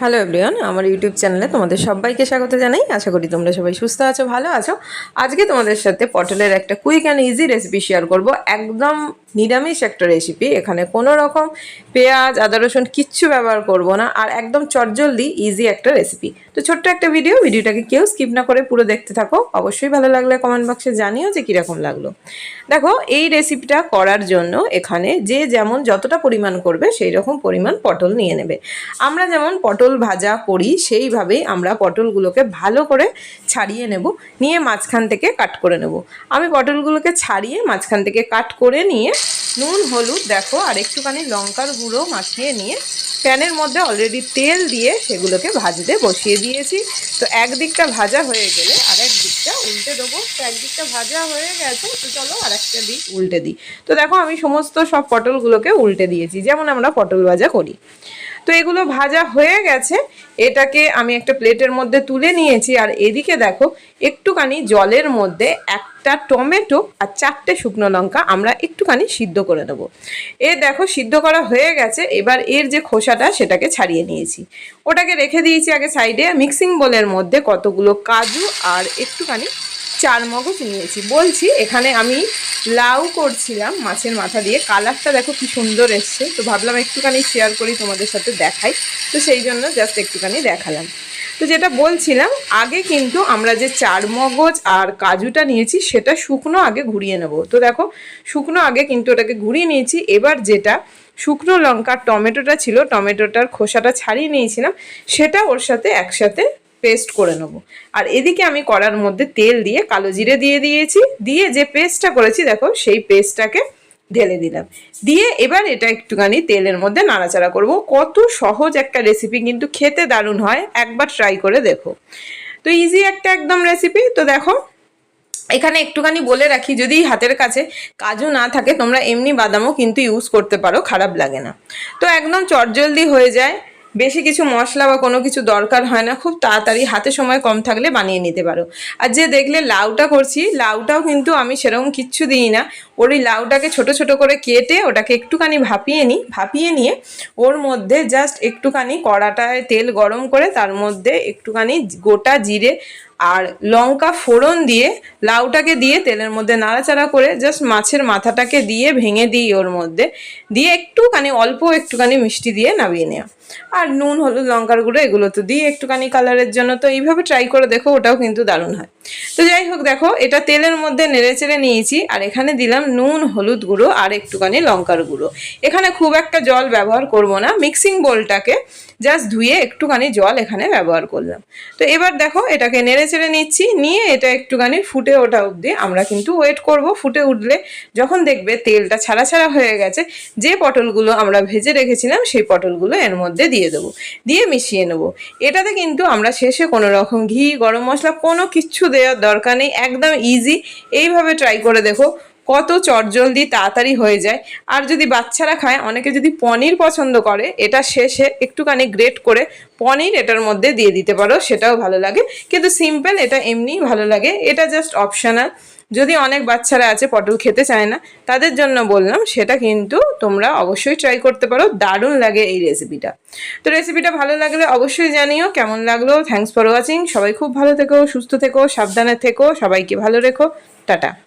Hello everyone আমার YouTube চ্যানেলে তোমাদের সবাইকে স্বাগত জানাই। আশা করি তোমরা সবাই সুস্থ আছো, ভালো আছো। আজকে তোমাদের সাথে পটলের একটা quick and easy recipe share করব। একদম নিরামিষ একটা রেসিপি এখানে কোনো রকম পেঁয়াজ, আদা, রসুন কিচ্ছু ব্যবহার করব না। আর একদম চটজলদি ইজি একটা রেসিপি তো ছোট্ট একটা ভিডিও ভিডিওটাকে কেউ স্কিপ না করে পুরো দেখতে থাকো। অবশ্যই ভালো লাগলে কমেন্ট বক্সে জানিও যে কীরকম লাগল। দেখো, এই রেসিপিটা করার জন্য এখানে যে যেমন যতটা পরিমাণ করবে সেই রকম পরিমাণ পটল নিয়ে নেবে। আমরা যেমন পটল ভাজা করি, সেইভাবেই আমরা পটলগুলোকে ভালো করে ছাড়িয়ে নেব, নিয়ে মাঝখান থেকে কাট করে নেব। আমি পটলগুলোকে ছাড়িয়ে মাঝখান থেকে কাট করে নিয়ে নুন, হলুদ, দেখো, আর একটুখানি লঙ্কার গুঁড়ো মাখিয়ে নিয়ে প্যানের মধ্যে অলরেডি তেল দিয়ে সেগুলোকে ভাজতে বসিয়ে দিয়েছি। তো একদিকটা ভাজা হয়ে গেলে আর এক দিকটা উল্টে দেবো। তো একদিকটা ভাজা হয়ে গেছে, তো চলো আর একটা দিক উল্টে দিই। তো দেখো আমি সমস্ত সব পটলগুলোকে উল্টে দিয়েছি, যেমন আমরা পটল ভাজা করি। তো এগুলো ভাজা হয়ে গেছে, এটাকে আমি একটা প্লেটের মধ্যে তুলে নিয়েছি, আর এদিকে দেখো একটুখানি জলের মধ্যে একটা টমেটো আর চারটে শুকনো লঙ্কা আমরা একটুখানি সিদ্ধ করে দেবো এ দেখো সিদ্ধ করা হয়ে গেছে, এবার এর যে খোসাটা সেটাকে ছাড়িয়ে নিয়েছি। ওটাকে রেখে দিয়েছি আগে সাইডে, মিক্সিং বোলের মধ্যে কতগুলো কাজু আর একটুখানি চার মগজ নিয়েছি। বলছি এখানে আমি লাউ করছিলাম মাছের মাথা দিয়ে, কালারটা দেখো কি সুন্দর এসছে। তো ভাবলাম একটুখানি শেয়ার করি তোমাদের সাথে দেখাই। তো সেই জন্য জাস্ট একটুখানি দেখালাম। তো যেটা বলছিলাম, আগে কিন্তু আমরা যে চার মগজ আর কাজুটা নিয়েছি, সেটা শুকনো আগে ঘুরিয়ে নেব। তো দেখো, শুকনো আগে কিন্তু ওটাকে ঘুরিয়ে নিয়েছি। এবার যেটা শুকনো লঙ্কার টমেটোটা ছিল, টমেটোটার খোসাটা ছাড়িয়ে নিয়েছিলাম, সেটা ওর সাথে একসাথে পেস্ট করে নেব। আর এদিকে আমি কড়ার মধ্যে তেল দিয়ে কালো জিরে দিয়ে দিয়েছি। দিয়ে যে পেস্টটা করেছি, দেখো, সেই পেস্টটাকে ঢেলে দিলাম। দিয়ে এবার এটা একটুখানি তেলের মধ্যে নাড়াচাড়া করব। কত সহজ একটা রেসিপি কিন্তু খেতে দারুণ হয়। একবার ট্রাই করে দেখো। তো ইজি একটা একদম রেসিপি তো দেখো, এখানে একটুখানি বলে রাখি, যদি হাতের কাছে কাজু না থাকে, তোমরা এমনি বাদামও কিন্তু ইউজ করতে পারো, খারাপ লাগে না। তো একদম চটজলদি হয়ে যায়। বেশি কিছু মশলা বা কোনো কিছু দরকার হয় না। খুব তাড়াতাড়ি, হাতে সময় কম থাকলে বানিয়ে নিতে পারো। আর যে দেখলে লাউটা করছি, লাউটাও কিন্তু আমি সেরকম কিচ্ছু দিই না। ওর ওই লাউটাকে ছোট ছোট করে কেটে ওটাকে একটুখানি ভাপিয়ে নিই, ভাপিয়ে নিয়ে ওর মধ্যে জাস্ট একটুখানি কড়াটায় তেল গরম করে তার মধ্যে একটুখানি গোটা জিরে আর লঙ্কা ফোড়ন দিয়ে লাউটাকে দিয়ে তেলের মধ্যে নাড়াচাড়া করে জাস্ট মাছের মাথাটাকে দিয়ে ভেঙে দিই ওর মধ্যে, দিয়ে একটুখানি, অল্প একটুখানি মিষ্টি দিয়ে নামিয়ে নেওয়া। আর নুন, হলুদ, লঙ্কার গুঁড়ো এগুলো তো দিই একটুখানি কালারের জন্য তো এইভাবে ট্রাই করে দেখো ওটাও কিন্তু দারুণ হয়। তো যাই হোক দেখো, এটা তেলের মধ্যে নেড়ে চেড়ে নিয়েছি, আর এখানে দিলাম নুন, হলুদ গুঁড়ো আর একটুখানি লঙ্কার গুঁড়ো। এখানে খুব একটা জল ব্যবহার করব না। মিক্সিং বোলটাকে জাস্ট ধুয়ে একটুখানি জল এখানে ব্যবহার করলাম। তো এবার দেখো, এটাকে নেড়ে চেড়ে নিচ্ছি। নিয়ে এটা একটুখানি ফুটে ওঠা অবধি আমরা কিন্তু ওয়েট করব। ফুটে উঠলে যখন দেখবে তেলটা ছাড়া ছাড়া হয়ে গেছে, যে পটলগুলো আমরা ভেজে রেখেছিলাম, সেই পটলগুলো এর মধ্যে দিয়ে দেবো। দিয়ে মিশিয়ে নেব। এটাতে কিন্তু আমরা শেষে কোনো রকম ঘি, গরম মশলা কোনো কিচ্ছু দেওয়ার দরকার নেই। একদম ইজি এইভাবে ট্রাই করে দেখো কত চটজলদি তাড়াতাড়ি হয়ে যায়। আর যদি বাচ্চারা খায়, অনেকে যদি পনির পছন্দ করে, এটা শেষে একটুখানি গ্রেট করে পনির এটার মধ্যে দিয়ে দিতে পারো, সেটাও ভালো লাগে। কিন্তু সিম্পল এটা এমনিই ভালো লাগে। এটা জাস্ট অপশনাল যদি অনেক বাচ্চারা আছে, পটল খেতে চায় না, তাদের জন্য বললাম, সেটা কিন্তু তোমরা অবশ্যই ট্রাই করতে পারো। দারুণ লাগে এই রেসিপিটা তো রেসিপিটা ভালো লাগলে অবশ্যই জানিও। কেমন লাগল? থ্যাংকস ফর ওয়াচিং সবাই খুব ভালো থেকো, সুস্থ থেকো, সাবধানে থেকো। সবাইকে ভালো রেখো। টাটা।